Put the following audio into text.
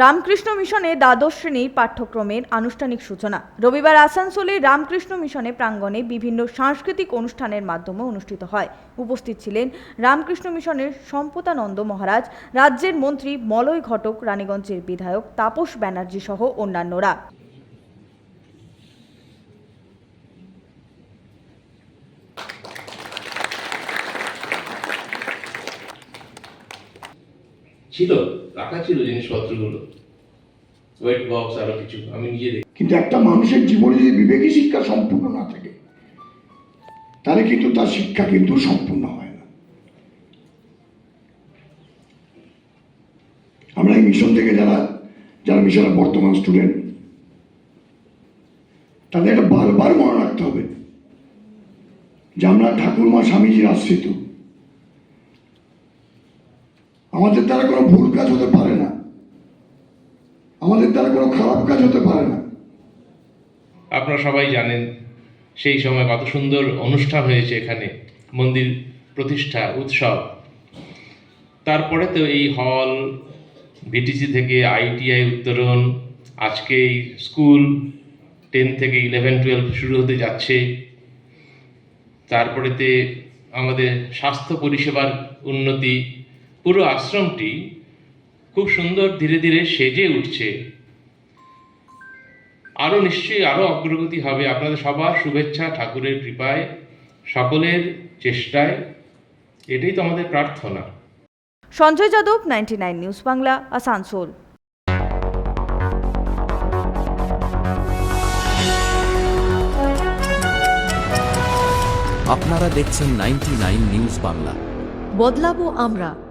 রামকৃষ্ণ মিশনে দ্বাদশ শ্রেণির পাঠ্যক্রমের আনুষ্ঠানিক সূচনা। রবিবার আসানসোলে রামকৃষ্ণ মিশনে প্রাঙ্গণে বিভিন্ন সাংস্কৃতিক অনুষ্ঠানের মাধ্যমে অনুষ্ঠিত হয়। উপস্থিত ছিলেন রামকৃষ্ণ মিশনের সম্পতানন্দ মহারাজ, রাজ্যের মন্ত্রী, মলয় ঘটক, রানীগঞ্জের বিধায়ক তাপস ব্যানার্জি সহ অন্যান্যরা। ছিল, রাখা ছিল জিনিসপত্রগুলো। ওয়েট বক্স আরও কিছু, আমি নিজে দেখি। কিন্তু একটা মানুষের জীবনে যদি বিবেকী শিক্ষা সম্পূর্ণ না থাকে, তাহলে কিন্তু তার শিক্ষা কিন্তু সম্পূর্ণ হয় না। আমরা এই মিশন থেকে যারা যারা মিশনের বর্তমান স্টুডেন্ট তাদের একটা বারবার মনে রাখতে হবে যে আমরা ঠাকুরমা স্বামীজির আশ্রিত। আমাদের দ্বারা কোনো ভুল কাজ হতে পারে না। আমাদের দ্বারা কোনো খারাপ কাজ হতে পারে না। আপনারা সবাই জানেন, সেই সময় কত সুন্দর অনুষ্ঠান হয়েছে এখানে, মন্দির প্রতিষ্ঠা, উৎসব। তারপরে তো এই হল ভিটিসি থেকে আইটিআই উত্তরণ আজকে স্কুল, টেন থেকে ইলেভেন, টুয়েলভ শুরু হতে যাচ্ছে। তারপরেতে আমাদের স্বাস্থ্য পরিষেবার উন্নতি পুরো আশ্রমটি খুব সুন্দর ধীরে ধীরে সেজে উঠছে। আরও নিশ্চয়ই আরও অগ্রগতি হবে। আপনাদের সবার শুভেচ্ছা ঠাকুরের কৃপায় সকলের চেষ্টায়। এটাই তো আমাদের প্রার্থনা। Sanjay Yadav ninety nine news Bangla Asansol. আপনারা দেখছেন নাইনটি নিউজ বাংলা। বদলাবো আমরা।